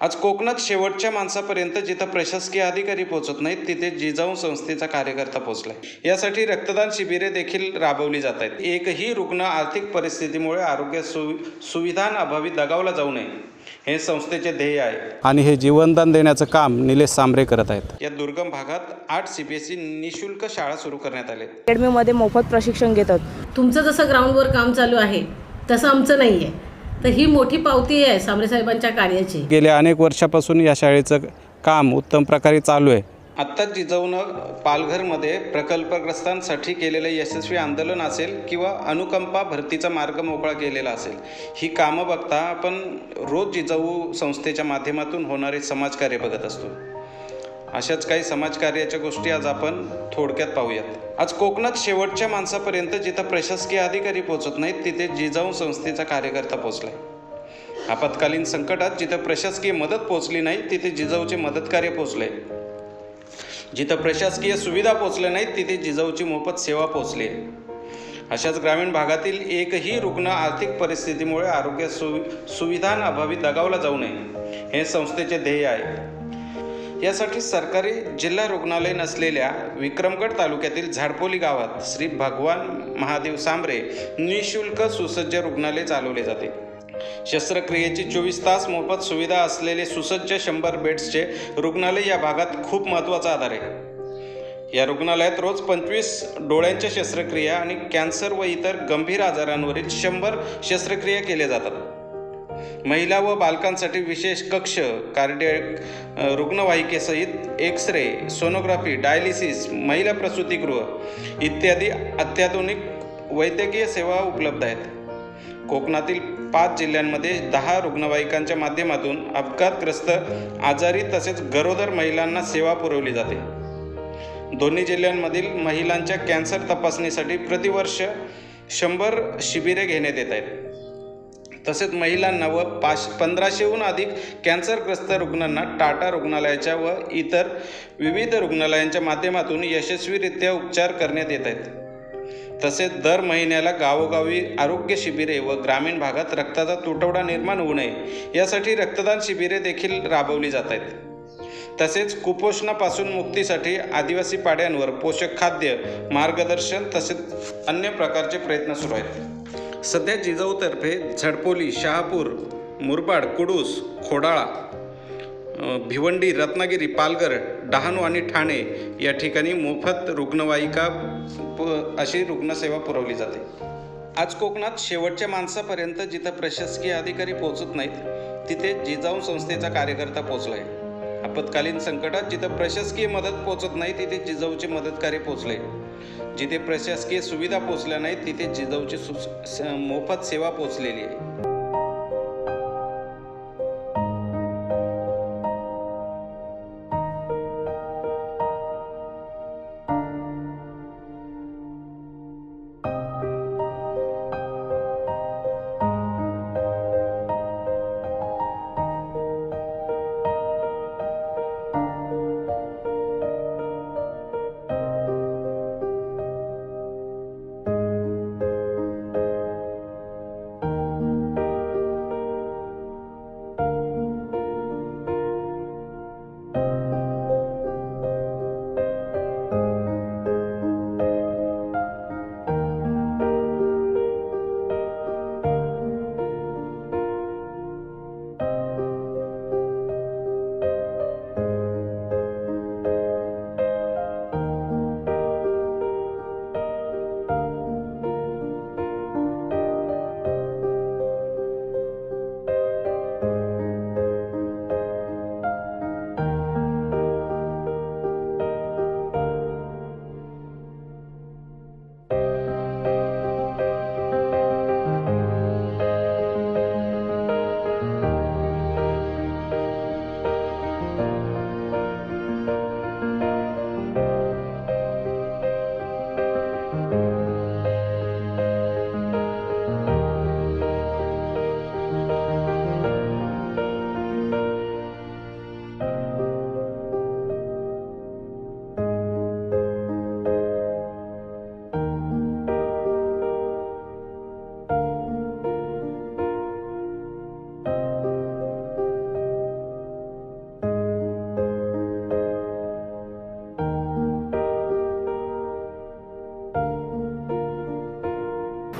आज कोकणात शेवटच्या माणसापर्यंत जिथं प्रशासकीय अधिकारी पोहोचत नाहीत तिथे जिजाऊ संस्थेचा कार्यकर्ता पोहोचलाय. यासाठी रक्तदान शिबिरे देखील राबवली जात आहेत एकही रुग्ण आर्थिक परिस्थितीमुळे आरोग्य सु सुविधांअभावी दगावला जाऊ नये हे संस्थेचे ध्येय आहे. आणि हे जीवनदान देण्याचं काम निलेश सांबरे करत आहेत. या दुर्गम भागात आठ सी बी एस ई निशुल्क शाळा सुरू करण्यात आल्या. आहेत. अकॅडमीमध्ये मोफत प्रशिक्षण घेतात. तुमचं जसं ग्राउंडवर काम चालू आहे तसं आमचं नाही आहे तर ही मोठी पावती आहे साहेबांच्या कार्याची. गेल्या अनेक वर्षापासून या शाळेचं काम उत्तम प्रकारे चालू आहे. आत्ताच जिजाऊनं पालघरमध्ये प्रकल्पग्रस्तांसाठी केलेलं यशस्वी आंदोलन असेल किंवा अनुकंपा भरतीचा मार्ग मोकळा केलेला असेल ही कामं बघता आपण रोज जिजाऊ संस्थेच्या माध्यमातून होणारे समाजकार्य बघत असतो. अशाच काही समाजकार्याच्या गोष्टी आज आपण थोडक्यात पाहूयात. आज कोकणात शेवटच्या माणसापर्यंत जिथं प्रशासकीय अधिकारी पोहोचत नाहीत तिथे जिजाऊ संस्थेचा कार्यकर्ता पोहोचलाय. आपत्कालीन संकटात जिथं प्रशासकीय मदत पोहोचली नाही तिथे जिजाऊचे मदतकार्य पोहोचले जिथं प्रशासकीय सुविधा पोहोचल्या नाहीत तिथे जिजाऊची मोफत सेवा पोहोचली आहे. अशाच ग्रामीण भागातील एकही रुग्ण आर्थिक परिस्थितीमुळे आरोग्य सु सुविधांअभावी दगावला जाऊ नये हे संस्थेचे ध्येय आहे. यासाठी सरकारी जिल्हा रुग्णालय नसलेल्या विक्रमगड तालुक्यातील झाडपोली गावात श्री भगवान महादेव सांबरे निशुल्क सुसज्ज रुग्णालय चालवले जाते. शस्त्रक्रियेची चोवीस तास मोफत सुविधा असलेले सुसज्ज शंभर बेड्सचे रुग्णालय या भागात खूप महत्त्वाचा आधार आहे. या रुग्णालयात रोज पंचवीस डोळ्यांच्या शस्त्रक्रिया आणि कॅन्सर व इतर गंभीर आजारांवरील शंभर शस्त्रक्रिया केल्या जातात. महिला व बालकांसाठी विशेष कक्ष कार्डियक रुग्णवाहिकेसहित एक्स रे सोनोग्राफी डायलिसिस महिला प्रसूतिगृह इत्यादी अत्याधुनिक वैद्यकीय सेवा उपलब्ध आहेत. कोकणातील पाच जिल्ह्यांमध्ये दहा रुग्णवाहिकांच्या माध्यमातून अपघातग्रस्त आजारी तसेच गरोदर महिलांना सेवा पुरवली जाते. दोन्ही जिल्ह्यांमधील महिलांच्या कॅन्सर तपासणीसाठी प्रतिवर्ष शंभर शिबिरे घेण्यात येत आहेत. तसेच महिलांना व पाच पंधराशेहून अधिक कॅन्सरग्रस्त रुग्णांना टाटा रुग्णालयाच्या व इतर विविध रुग्णालयांच्या माध्यमातून यशस्वीरित्या उपचार करण्यात येत आहेत. तसेच दर महिन्याला गावोगावी आरोग्य शिबिरे व ग्रामीण भागात रक्ताचा तुटवडा निर्माण होऊ नये यासाठी रक्तदान शिबिरे देखील राबवली जात आहेत. तसेच कुपोषणापासून मुक्तीसाठी आदिवासी पाड्यांवर पोषक खाद्य मार्गदर्शन तसेच अन्य प्रकारचे प्रयत्न सुरू आहेत. सध्या जिजाऊतर्फे झडपोली शहापूर मुरबाड कुडूस खोडाळा भिवंडी रत्नागिरी पालघर डहाणू आणि ठाणे या ठिकाणी मोफत रुग्णवाहिका प अशी रुग्णसेवा पुरवली जाते. आज कोकणात शेवटच्या माणसापर्यंत जिथं प्रशासकीय अधिकारी पोहोचत नाहीत तिथे जिजाऊ संस्थेचा कार्यकर्ता पोहोचला आहे आपत्कालीन संकटात जिथं प्रशासकीय मदत पोहोचत नाही तिथे जिजाऊचे मदतकार्य पोहोचले जिथे प्रशासकीय सुविधा पोचल्या नाहीत तिथे जिजाऊची स- मोफत सेवा पोचलेली आहे.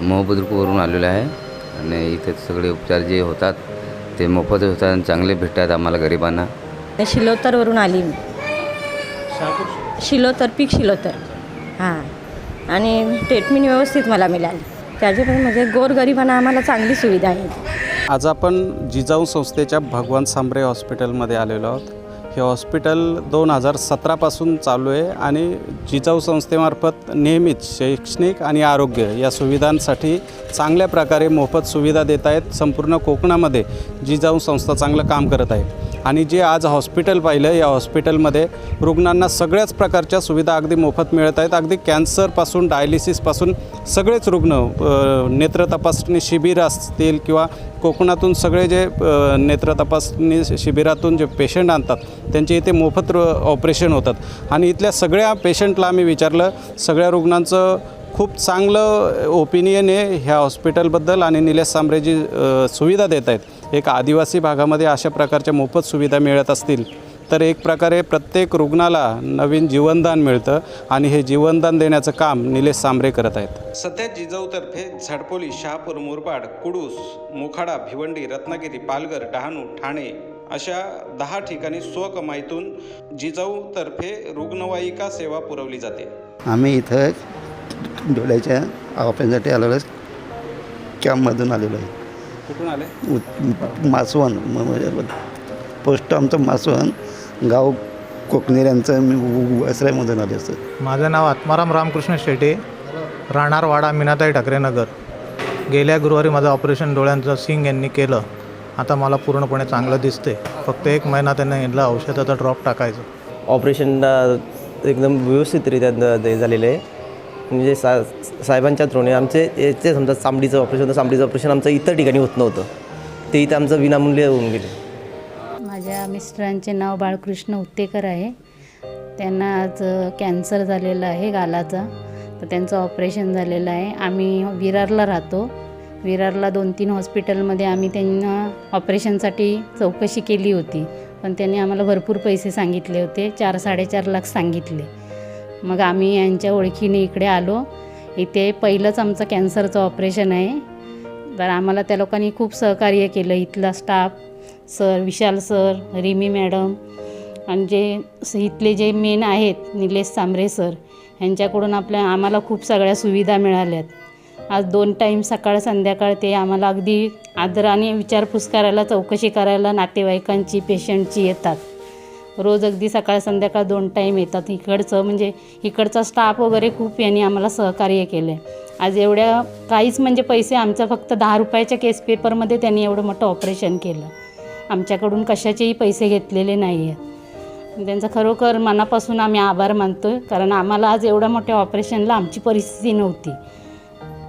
मोहबुद्रुकवरून आलेलो आहे. आणि इथे सगळे उपचार जे होतात ते मोफत होतात आणि चांगले भेटतात आम्हाला गरिबांना. शिलोतरवरून आली मी. शिलोतर पीक शिलोतर. हां. आणि ट्रीटमेंट व्यवस्थित मला मिळाली. त्याच्यामुळे म्हणजे गोरगरिबांना आम्हाला चांगली सुविधा आहे. आज आपण जिजाऊ संस्थेच्या भगवान सांबरे हॉस्पिटलमध्ये आलेलो आहोत. हे हॉस्पिटल दोन हजार सतरापासून चालू आहे आणि जिजाऊ संस्थेमार्फत नेहमीच शैक्षणिक आणि आरोग्य या सुविधांसाठी चांगल्या प्रकारे मोफत सुविधा देत आहेत. संपूर्ण कोकणामध्ये जिजाऊ संस्था चांगलं काम करत आहे. आणि जे आज हॉस्पिटल पाहिलं या हॉस्पिटलमध्ये रुग्णांना सगळ्याच प्रकारच्या सुविधा अगदी मोफत मिळत आहेत. अगदी कॅन्सरपासून डायलिसिसपासून सगळेच रुग्ण नेत्र तपासणी शिबिर असतील किंवा कोकणातून सगळे जे नेत्र तपासणी शिबिरातून जे पेशंट आणतात त्यांचे इथे मोफत ऑपरेशन होतात. आणि इथल्या सगळ्या पेशंटला आम्ही विचारलं सगळ्या रुग्णांचं खूप चांगलं ओपिनियन आहे ह्या हॉस्पिटलबद्दल आणि निलेश सांबरे जी सुविधा देत आहेत. एक आदिवासी भागामध्ये अशा प्रकारच्या मोफत सुविधा मिळत असतील तर एक प्रकारे प्रत्येक रुग्णाला नवीन जीवनदान मिळतं आणि हे जीवनदान देण्याचं काम निलेश सांबरे करत आहेत. सध्या जिजाऊतर्फे झडपोली शहापूर मुरबाड कुडूस मोखाडा भिवंडी रत्नागिरी पालघर डहाणू ठाणे अशा दहा ठिकाणी स्वकमाईतून जिजाऊतर्फे रुग्णवाहिका सेवा पुरवली जाते. आम्ही इथं डोळ्याच्या ऑपरेशनसाठी आलेलो कॅम्पमधून आलेलो आहे कुठून आले? उ- मासवण पोस्ट आमचं मासवण गाव कोकणेऱ्यांचं मी वसरायमधून आले असतं माझं नाव आत्माराम रामकृष्ण शेटे राहणार वाडा मीनाताई ठाकरे नगर. गेल्या गुरुवारी माझं ऑपरेशन डोळ्यांचं सिंग यांनी केलं. आता मला पूर्णपणे चांगलं दिसते फक्त एक महिना त्यांना यांना औषधाचा ड्रॉप टाकायचं. ऑपरेशन एकदम व्यवस्थितरित्या झालेलं आहे. म्हणजे सा साहेबांच्या थ्रोने आमचे याचे समजा चामडीचं ऑपरेशन होतं चामडीचं ऑपरेशन आमचं इतर ठिकाणी होत नव्हतं. ते इथं आमचं विनामूल्य होऊन गेले. माझ्या मिस्टरांचे नाव बाळकृष्ण उत्तेकर आहे. त्यांना आज कॅन्सर झालेला आहे गालाचा. तर त्यांचं ऑपरेशन झालेलं आहे. आम्ही विरारला राहतो. विरारला दोन तीन हॉस्पिटलमध्ये आम्ही त्यांना ऑपरेशनसाठी चौकशी केली होती. पण त्यांनी आम्हाला भरपूर पैसे सांगितले होते. चार साडेचार लाख सांगितले. मग आम्ही यांच्या ओळखीने इकडे आलो. इथे पहिलंच आमचं कॅन्सरचं ऑपरेशन आहे. तर आम्हाला त्या लोकांनी खूप सहकार्य केलं इथला staff sir Vishal sir Rimi madam आणि जे स- इथले जे मेन आहेत निलेश सांबरे सर ह्यांच्याकडून आपल्या आम्हाला खूप सगळ्या सुविधा मिळाल्यात. आज दोन टाईम सकाळ संध्याकाळ ते आम्हाला अगदी आदराने विचारपूस करायला चौकशी करायला नातेवाईकांची पेशंटची येतात. रोज अगदी सकाळ संध्याकाळ दोन टाईम येतात. इकडचं म्हणजे इकडचा स्टाफ वगैरे खूप यांनी आम्हाला सहकार्य केलं आहे आज एवढ्या काहीच म्हणजे पैसे आमचं फक्त दहा रुपयाच्या केस पेपरमध्ये त्यांनी एवढं मोठं ऑपरेशन केलं. आमच्याकडून कशाचेही पैसे घेतलेले नाही आहेत त्यांचा खरोखर मनापासून आम्ही आभार मानतो आहे कारण आम्हाला आज एवढ्या मोठ्या ऑपरेशनला आमची परिस्थिती नव्हती.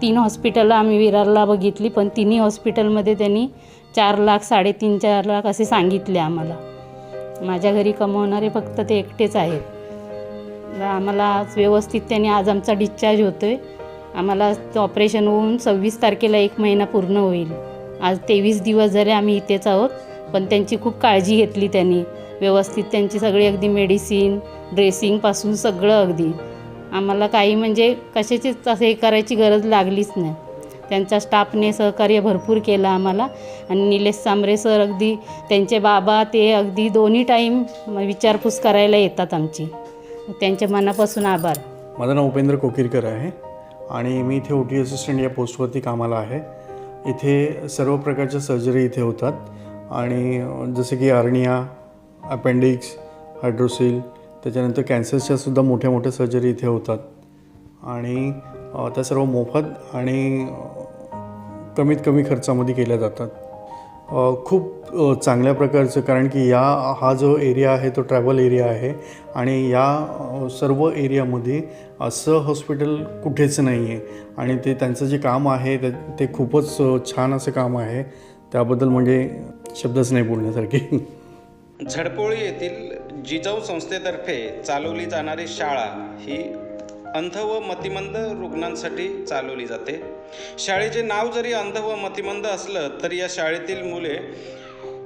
तीन हॉस्पिटलं आम्ही विरारला बघितली पण तिन्ही हॉस्पिटलमध्ये त्यांनी चार लाख साडेतीन चार लाख असे सांगितले आम्हाला. माझ्या घरी कमवणारे फक्त ते एकटेच आहेत. आम्हाला आज व्यवस्थित त्याने आज आमचा डिस्चार्ज होतो आहे आम्हाला ऑपरेशन होऊन सव्वीस तारखेला एक महिना पूर्ण होईल. आज तेवीस दिवस झाले आम्ही इथेच आहोत पण त्यांची खूप काळजी घेतली त्यांनी. व्यवस्थित त्यांची सगळी अगदी मेडिसिन ड्रेसिंगपासून सगळं अगदी. आम्हाला काही म्हणजे कशाचीच असं हे करायची गरज लागलीच नाही. त्यांच्या स्टाफने सहकार्य भरपूर केलं आम्हाला. आणि निलेश सांबरे सर अगदी त्यांचे बाबा ते अगदी दोन्ही टाईम विचारपूस करायला येतात आमची. त्यांच्या मनापासून आभार. माझं नाव उपेंद्र कोकिरकर आहे आणि मी इथे ओ टी असिस्टंट या पोस्टवरती कामाला आहे. इथे सर्व प्रकारच्या सर्जरी इथे होतात. आणि जसे की आर्निया अपेंडिक्स हायड्रोसिल त्याच्यानंतर कॅन्सरच्यासुद्धा मोठ्या मोठ्या सर्जरी इथे होतात. आणि त्या सर्व मोफत आणि कमीत कमी खर्चामध्ये केल्या जातात. खूप चांगल्या प्रकारचं कारण की या हा जो एरिया आहे तो ट्रॅव्हल एरिया आहे आणि या सर्व एरियामध्ये असं हॉस्पिटल कुठेच नाही आहे आणि ते त्यांचं जे काम आहे ते ते खूपच छान असं काम आहे. त्याबद्दल म्हणजे शब्दच नाही बोलण्यासारखे. झडपोळी येथील जिजाऊ संस्थेतर्फे चालवली जाणारी शाळा ही अंध व मतिमंद रुग्णांसाठी चालवली जाते. शाळेचे नाव जरी अंध व मतिमंद असलं तरी या शाळेतील मुले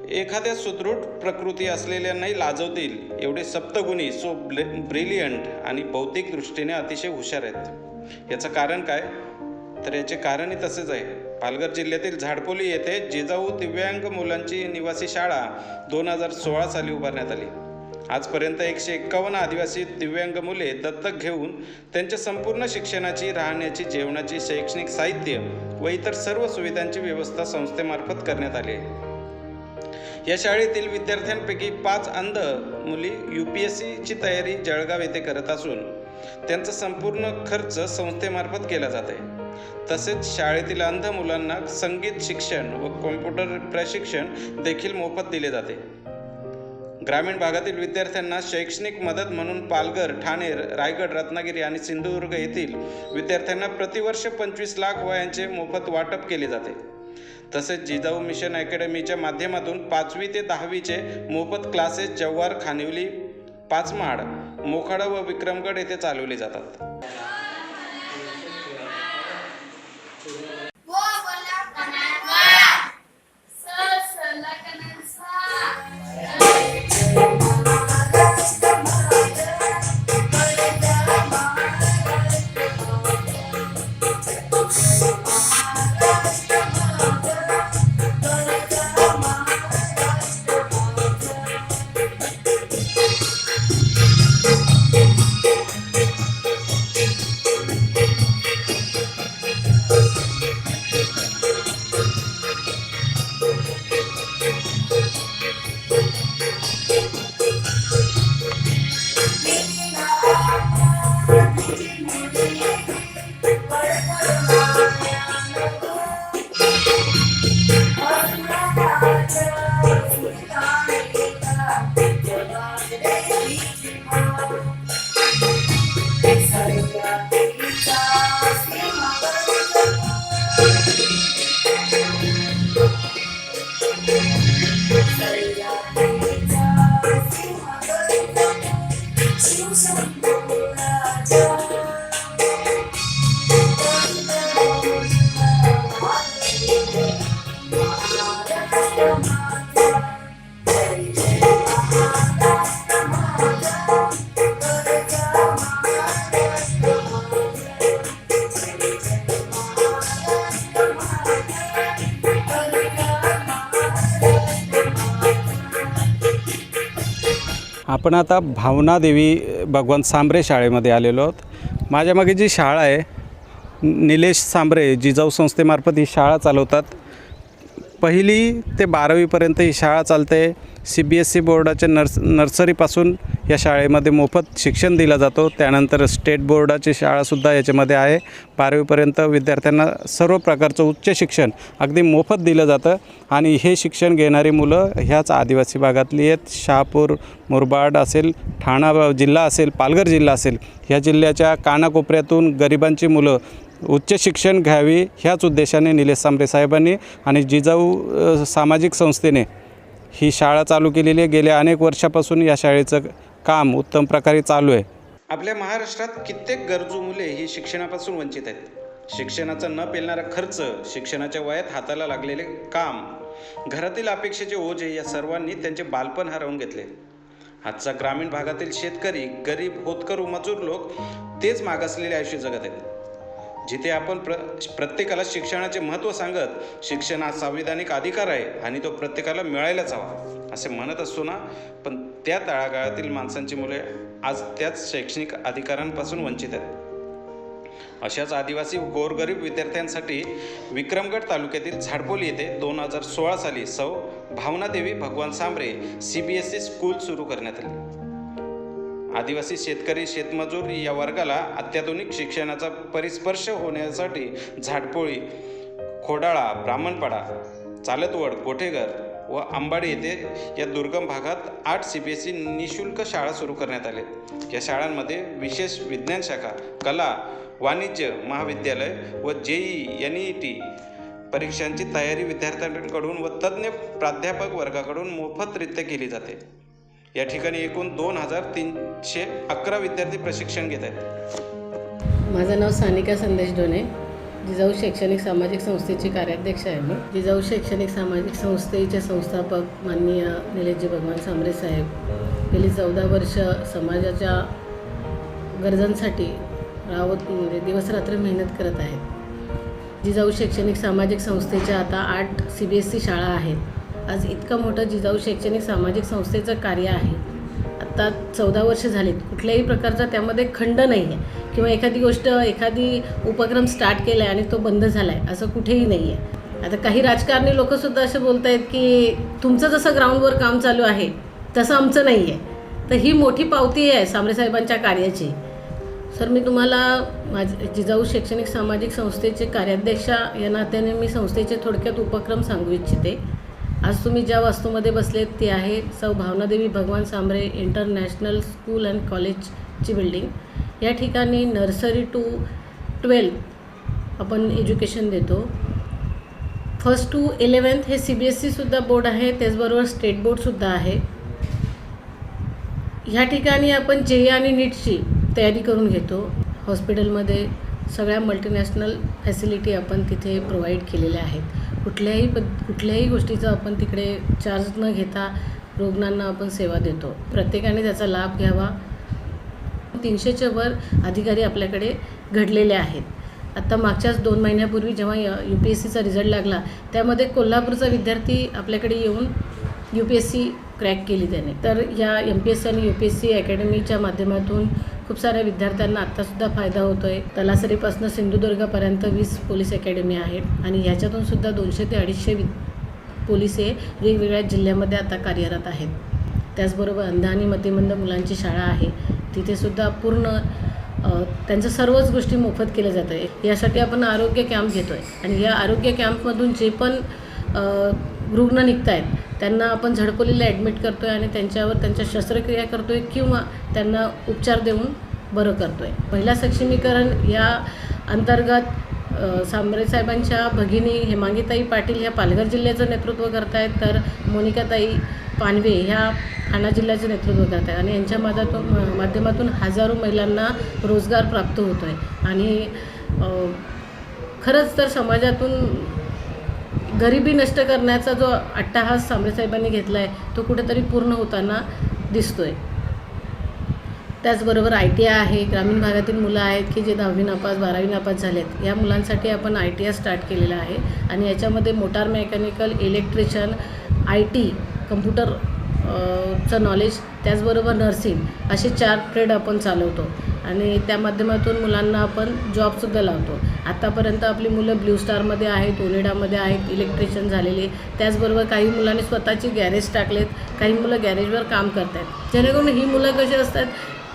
एखाद्या सुदृढ प्रकृती असलेल्यांनाही लाजवतील. एवढे सप्तगुणी सो ब्ले ब्रिलियंट आणि बौद्धिक दृष्टीने अतिशय हुशार आहेत. याचं कारण काय? तर याचे कारणही तसेच आहे. पालघर जिल्ह्यातील झाडपोली येथे जिजाऊ दिव्यांग मुलांची निवासी शाळा दोन हजार सोळा साली उभारण्यात आली. आजपर्यंत एकशे एक्कावन्न आदिवासी दिव्यांग मुले दत्तक घेऊन त्यांच्या संपूर्ण शिक्षणाची राहण्याची जेवणाची शैक्षणिक साहित्य व इतर सर्व सुविधांची व्यवस्था संस्थेमार्फत करण्यात आली आहे. या शाळेतील विद्यार्थ्यांपैकी पाच अंध मुली यू पी एस सीची तयारी जळगाव येथे करत असून त्यांचा संपूर्ण खर्च संस्थेमार्फत केला जात आहे. तसेच शाळेतील अंध मुलांना संगीत शिक्षण व कॉम्प्युटर प्रशिक्षण देखील मोफत दिले जाते. ग्रामीण भागातील विद्यार्थ्यांना शैक्षणिक मदत म्हणून पालघर ठाणे रायगड रत्नागिरी आणि सिंधुदुर्ग येथील विद्यार्थ्यांना प्रतिवर्ष पंचवीस लाख वयांचे मोफत वाटप केले जाते. तसेच जिजाऊ मिशन अकॅडमीच्या माध्यमातून पाचवी ते दहावीचे मोफत क्लासेस जव्हार खानिवली पाचमाड मोखाडा व विक्रमगड येथे चालवले जातात. आपण आता भावना देवी भगवान सांबरे शाळेमध्ये आलेलो आहोत. माझ्या मागे जी शाळा आहे निलेश सांबरे जिजाऊ संस्थेमार्फत ही शाळा चालवतात. पहिली ते बारावीपर्यंत ही शाळा चालते. सी बी एस सी बोर्डाच्या नर्स नर्सरीपासून या शाळेमध्ये मोफत शिक्षण दिला जातो. त्यानंतर स्टेट बोर्डाची शाळासुद्धा याच्यामध्ये आहे. बारावीपर्यंत विद्यार्थ्यांना सर्व प्रकारचं उच्च शिक्षण अगदी मोफत दिलं जातं आणि हे शिक्षण घेणारी मुलं ह्याच आदिवासी भागातली आहेत. शहापूर मुरबाड असेल ठाणा जिल्हा असेल पालघर जिल्हा असेल ह्या जिल्ह्याच्या कानाकोपऱ्यातून गरिबांची मुलं उच्च शिक्षण घ्यावी ह्याच उद्देशाने निलेश सांबरे साहेबांनी आणि जिजाऊ सामाजिक संस्थेने ही शाळा चालू केलेली आहे. गेल्या अनेक वर्षापासून या शाळेचं काम उत्तम प्रकारे चालू आहे. आपल्या महाराष्ट्रात कित्येक गरजू मुले ही शिक्षणापासून वंचित आहेत. शिक्षणाचा न पेलणारा खर्च शिक्षणाच्या वयात हाताला लागलेले काम घरातील अपेक्षेचे ओझे या सर्वांनी त्यांचे बालपण हरवून घेतले. आजचा ग्रामीण भागातील शेतकरी गरीब होतकरू मजूर लोक तेच मागासलेले आयुष्य जगत आहेत. जिथे आपण प्र प्रत्येकाला शिक्षणाचे महत्त्व सांगत शिक्षण हा संविधानिक अधिकार आहे आणि तो प्रत्येकाला मिळायलाच हवा असे म्हणत असतो ना. पण त्या तळागाळातील माणसांची मुले आज त्याच शैक्षणिक अधिकारांपासून वंचित आहेत. अशाच आदिवासी गोरगरीब विद्यार्थ्यांसाठी विक्रमगड तालुक्यातील झाडपोली येथे दोन हजार सोळा साली सौ Bhavanadevi Bhagwan Sambare C B S E school सुरू करण्यात आली. आदिवासी शेतकरी शेतमजूर या वर्गाला अत्याधुनिक शिक्षणाचा परिस्पर्श होण्यासाठी झाडपोळी खोडाळा ब्राह्मणपाडा चालतवड कोठेघर व आंबाडी येथे या दुर्गम भागात आठ सी बी एस सी निशुल्क शाळा सुरू करण्यात आले. या शाळांमध्ये विशेष विज्ञान शाखा कला वाणिज्य महाविद्यालय व जेई एन ई टी परीक्षांची तयारी विद्यार्थ्यांकडून व तज्ज्ञ प्राध्यापक वर्गाकडून मोफतरित्या केली जाते. या ठिकाणी एकूण दोन हजार तीनशे अकरा विद्यार्थी प्रशिक्षण घेत आहेत. माझं नाव सानिका संदेश डोने जिजाऊ शैक्षणिक सामाजिक संस्थेची कार्याध्यक्ष आहे मी. जिजाऊ शैक्षणिक सामाजिक संस्थेचे संस्थापक माननीय निलेशजी भगवान सांबरे साहेब. गेली चौदा वर्ष समाजाच्या गरजांसाठी रावत म्हणजे दिवसरात्र मेहनत करत आहेत. जिजाऊ शैक्षणिक सामाजिक संस्थेच्या आता आठ सी बी एस सी शाळा आहेत. आज इतकं मोठं जिजाऊ शैक्षणिक सामाजिक संस्थेचं कार्य आहे. आत्ता चौदा वर्ष झालीत. कुठल्याही प्रकारचा त्यामध्ये खंड नाही आहे किंवा एखादी गोष्ट एखादी उपक्रम स्टार्ट केला आहे आणि तो बंद झाला आहे असं कुठेही नाही आहे आता काही राजकारणी लोकंसुद्धा असे बोलत आहेत की तुमचं जसं ग्राउंडवर काम चालू आहे तसं आमचं नाही आहे तर ही मोठी पावती आहे सामरेसाहेबांच्या कार्याची. सर मी तुम्हाला माझ जिजाऊ शैक्षणिक सामाजिक संस्थेचे कार्याध्यक्षा या नात्याने मी संस्थेचे थोडक्यात उपक्रम सांगू इच्छिते. आज तुम्ही ज्या वास्तूमध्ये बसलेत ती आहे सौ Bhavanadevi Bhagwan Sambare international school and कॉलेजची बिल्डिंग. या ठिकाणी नर्सरी टू ट्वेल्थ आपण एज्युकेशन देतो. फर्स्ट टू इलेवन्थ हे सी बी एस सीसुद्धा बोर्ड आहे त्याचबरोबर स्टेट बोर्डसुद्धा आहे. ह्या ठिकाणी आपण जे आणि नीटची तयारी करून घेतो. हॉस्पिटलमध्ये सगळ्या मल्टीनॅशनल फॅसिलिटी आपण तिथे प्रोव्हाइड केलेल्या आहेत. कुठल्याही पद कुठल्याही गोष्टीचा आपण तिकडे चार्ज न घेता रुग्णांना आपण सेवा देतो. प्रत्येकाने त्याचा लाभ घ्यावा. तीनशेच्या वर अधिकारी आपल्याकडे घडलेले आहेत. आत्ता मागच्याच दोन महिन्यापूर्वी जेव्हा यू पी एस सीचा रिझल्ट लागला त्यामध्ये कोल्हापूरचा विद्यार्थी आपल्याकडे येऊन U P S C crack केली त्याने. तर या एम पी एस सी आणि यू पी एस सी अकॅडमीच्या माध्यमातून खूप साऱ्या विद्यार्थ्यांना आत्तासुद्धा फायदा होतो आहे तलासरीपासून सिंधुदुर्गापर्यंत वीस पोलीस अकॅडमी आहेत आणि ह्याच्यातून सुद्धा दोनशे ते अडीचशे वि पोलीस हे वेगवेगळ्या जिल्ह्यामध्ये आता कार्यरत आहेत. त्याचबरोबर अंध आणि मतिमंद मुलांची शाळा आहे. तिथेसुद्धा पूर्ण त्यांचं सर्वच गोष्टी मोफत केल्या जात आहे यासाठी आपण आरोग्य कॅम्प घेतो आहे आणि या आरोग्य कॅम्पमधून जे पण रुग्ण निघत आहेत त्यांना आपण झडकोलीला ॲडमिट करतो आहे आणि त्यांच्यावर त्यांच्या शस्त्रक्रिया करतो आहे किंवा त्यांना उपचार देऊन बरं करतो आहे महिला सक्षमीकरण या अंतर्गत अ, सांबरे साहेबांच्या भगिनी हेमांगीताई पाटील ह्या पालघर जिल्ह्याचं नेतृत्व करत आहेत तर मोनिकाताई पानवे ह्या ठाणा जिल्ह्याचं नेतृत्व करत आहेत आणि यांच्या माध्यमातून माध्यमातून हजारो महिलांना रोजगार प्राप्त होतो आहे आणि खरंच तर समाजातून गरिबी नष्ट करण्याचा जो अट्टाहास सांबरे साहेबांनी घेतला आहे तो कुठेतरी पूर्ण होताना दिसतो आहे त्याचबरोबर आय टी आय आहे ग्रामीण भागातील मुलं आहेत की जे दहावी नापास बारावी नापास झालेत या मुलांसाठी आपण आय टी आय स्टार्ट केलेला आहे. आणि याच्यामध्ये motor mechanical electrician I T computer चं नॉलेज त्याचबरोबर नर्सिंग असे चार ट्रेड आपण चालवतो. आणि त्या माध्यमातून मुलांना आपण जॉबसुद्धा लावतो. आत्तापर्यंत आपली मुलं ब्ल्यू स्टारमध्ये आहेत ओनिडामध्ये आहेत इलेक्ट्रिशियन झालेले. त्याचबरोबर काही मुलांनी स्वतःची गॅरेज टाकलेत काही मुलं गॅरेजवर काम करत आहेत जेणेकरून ही मुलं कशी असतात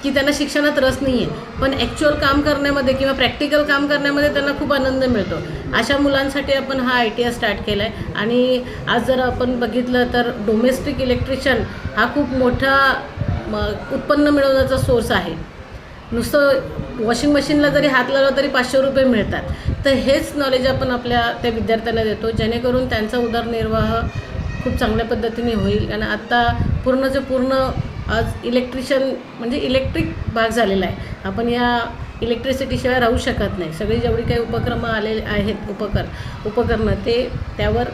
की त्यांना शिक्षणात रस नाही आहे पण ॲक्च्युअल काम करण्यामध्ये किंवा प्रॅक्टिकल काम करण्यामध्ये त्यांना खूप आनंद मिळतो. अशा मुलांसाठी आपण हा आय टी आय स्टार्ट केला आहे आणि आज जर आपण बघितलं तर डोमेस्टिक इलेक्ट्रिशियन हा खूप मोठा उत्पन्न मिळवण्याचा सोर्स आहे. नुसतं वॉशिंग मशीनला जरी हात लावला तरी पाचशे रुपये मिळतात. तर हेच नॉलेज आपण आपल्या त्या विद्यार्थ्यांना देतो जेणेकरून त्यांचा उदरनिर्वाह खूप चांगल्या पद्धतीने होईल. आणि आत्ता पूर्णचं पूर्ण आज इलेक्ट्रिशियन म्हणजे इलेक्ट्रिक भाग झालेला आहे. आपण या इलेक्ट्रिसिटीशिवाय राहू शकत नाही. सगळी जेवढी काही उपक्रम आले आहेत उपकर उपकरणं ते त्यावर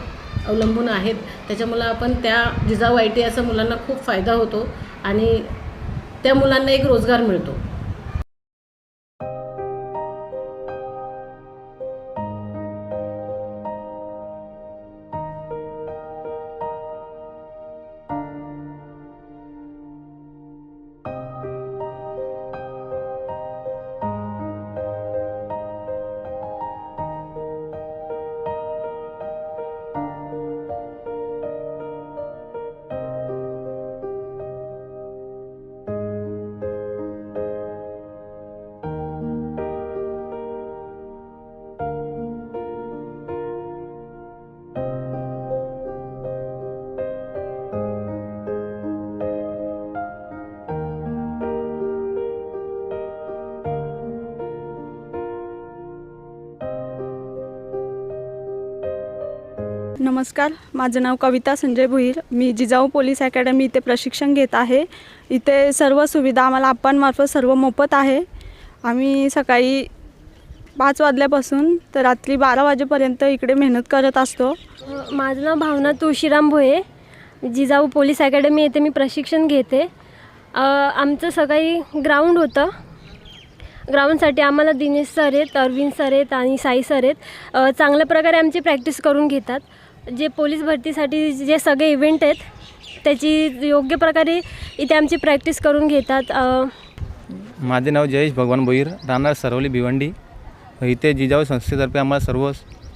अवलंबून आहेत. त्याच्यामुळं आपण त्या जिजाऊ आय टी आयचा मुलांना खूप फायदा होतो आणि त्या मुलांना एक रोजगार मिळतो. नमस्कार. माझं नाव कविता संजय भुईर. मी जिजाऊ पोलीस अकॅडमी इथे प्रशिक्षण घेत आहे. इथे सर्व सुविधा आम्हाला आपणमार्फत सर्व मोफत आहे. आम्ही सकाळी पाच वाजल्यापासून तर रात्री बारा वाजेपर्यंत इकडे मेहनत करत असतो. माझं नाव भावना तुळशीराम भोये. जिजाऊ पोलीस अकॅडमी येथे मी प्रशिक्षण घेते. आमचं सकाळी ग्राउंड होतं. ग्राउंडसाठी आम्हाला दिनेश सर आहेत अरविंद सर आहेत आणि साई सर आहेत. चांगल्या प्रकारे आमची प्रॅक्टिस करून घेतात. जे पोलीस भरतीसाठी जे सगळे इव्हेंट आहेत त्याची योग्य प्रकारे इथे आमची प्रॅक्टिस करून घेतात. माझे नाव जयेश भगवान भोईर राहणार सरवली भिवंडी. इथे जिजाऊ संस्थेतर्फे आम्हाला सर्व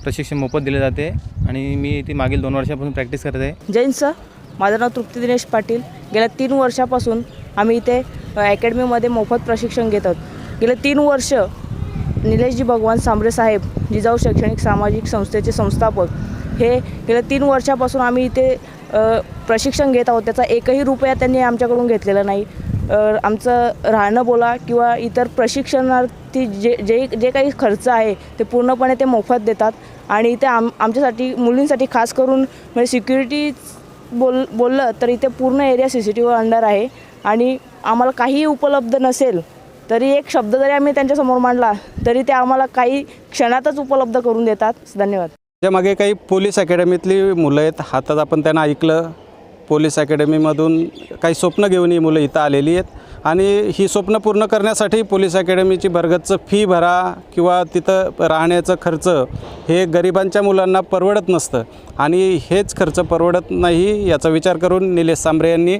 प्रशिक्षण मोफत दिले जाते आणि मी इथे मागील दोन वर्षापासून प्रॅक्टिस करत आहे. जैन सर माझं नाव तृप्ती दिनेश पाटील. गेल्या तीन वर्षापासून आम्ही इथे अकॅडमीमध्ये मोफत प्रशिक्षण घेत आहोत. गेले तीन वर्ष निलेशजी भगवान सांबरे साहेब जिजाऊ शैक्षणिक सामाजिक संस्थेचे संस्थापक. हे गेल्या तीन वर्षापासून आम्ही इथे प्रशिक्षण घेत आहोत. त्याचा एकही रुपया त्यांनी आमच्याकडून घेतलेला नाही. आमचं राहणं बोला किंवा इतर प्रशिक्षणार्थी जे जे जे काही खर्च आहे ते पूर्णपणे ते मोफत देतात. आणि इथे आम आमच्यासाठी मुलींसाठी खास करून म्हणजे सिक्युरिटी बोल बोललं तर इथे पूर्ण area C C T V under आहे. आणि आम्हाला काहीही उपलब्ध नसेल तरी एक शब्द जरी आम्ही त्यांच्यासमोर मांडला तरी ते आम्हाला काही क्षणातच उपलब्ध करून देतात. धन्यवाद. त्यामागे काही पोलीस अकॅडमीतली मुलं आहेत. हातात आपण त्यांना ऐकलं. पोलीस अकॅडमीमधून काही स्वप्न घेऊन ही मुलं इथं आलेली आहेत. आणि ही स्वप्न पूर्ण करण्यासाठी पोलीस अकॅडमीची भरगतचं फी भरा किंवा तिथं राहण्याचं खर्च हे गरिबांच्या मुलांना परवडत नसतं. आणि हेच खर्च परवडत नाही याचा विचार करून निलेश सांबरे यांनी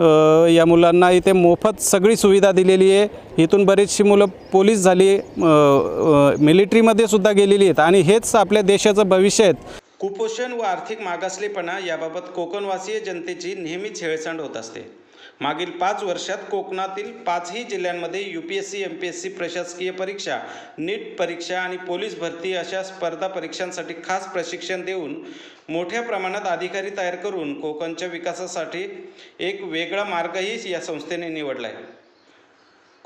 या मुलांना इथे मोफत सगळी सुविधा दिलेली आहे. इथून बरीचशी मुलं पोलीस झाली मिलिटरीमध्ये सुद्धा गेलेली आहेत. आणि हेच आपल्या देशाचं भविष्य आहेत. कुपोषण व आर्थिक मागासलेपणा याबाबत कोकणवासीय जनतेची नेहमीच हेळसांड होत असते. मागील पाच वर्षात कोकणातील पाचही जिल्ह्यांमध्ये U P S C M P S C प्रशासकीय परीक्षा नीट परीक्षा आणि पोलीस भरती अशा स्पर्धा परीक्षांसाठी खास प्रशिक्षण देऊन मोठ्या प्रमाणात अधिकारी तयार करून कोकणच्या विकासासाठी एक वेगळा मार्गही या संस्थेने निवडला आहे.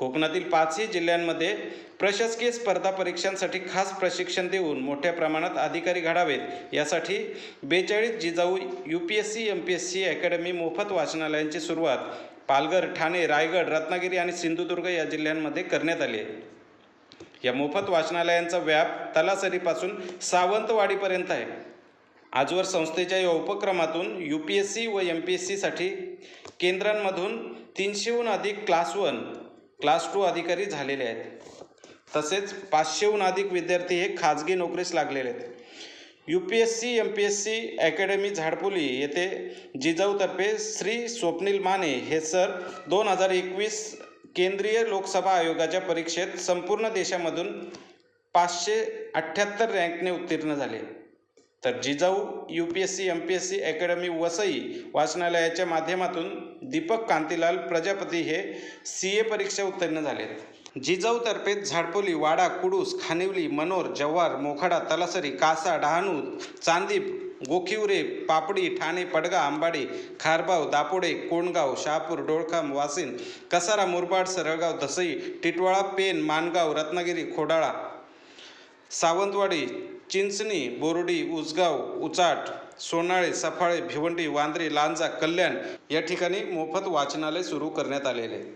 कोकणातील पाचही जिल्ह्यांमध्ये प्रशासकीय स्पर्धा परीक्षांसाठी खास प्रशिक्षण देऊन मोठ्या प्रमाणात अधिकारी घडावेत. यासाठी बेचाळीस Jijau U P S C M P S C academy मोफत वाचनालयांची सुरुवात पालघर ठाणे रायगड रत्नागिरी आणि सिंधुदुर्ग या जिल्ह्यांमध्ये करण्यात आली. आहे या मोफत वाचनालयांचा व्याप तलासरीपासून सावंतवाडीपर्यंत आहे. आजवर संस्थेच्या या उपक्रमातून यू पी एस सी व एम पी एस सीसाठी केंद्रांमधून तीनशेहून अधिक क्लास वन क्लास टू अधिकारी झालेले आहेत. तसेच पाचशेहून अधिक विद्यार्थी हे खाजगी नोकरीस लागलेले आहेत. U P S C M P S C academy Zadpuli येथे जिजाऊतर्फे श्री स्वप्नील माने हे सर दोन हजार एकवीस केंद्रीय लोकसभा आयोगाच्या परीक्षेत संपूर्ण देशामधून पाचशे अठ्ठ्याहत्तर रँकने उत्तीर्ण झाले. तर Jijau U P S C M P S C academy Vasai वाचनालयाच्या माध्यमातून दीपक कांतीलाल प्रजापती हे सी ए परीक्षा उत्तीर्ण झालेत. जिजाऊतर्फे झाडपोली वाडा कुडूस खानिवली मनोर जव्हार मोखाडा तलासरी कासा डहाणू चांदीप गोखिवरे पापडी ठाणे पडगा आंबाडी खारबाव दापोडे कोंडगाव शहापूर डोळखाम वासिन कसारा मुरबाड सरळगाव दसई टिटवाळा पेन मानगाव रत्नागिरी खोडाळा सावंतवाडी चिंचणी बोर्डी उसगाव उचाट सोनाळे सफाळे भिवंडी वांद्रे लांजा कल्याण या ठिकाणी मोफत वाचनालय सुरू करण्यात आलेले आहे.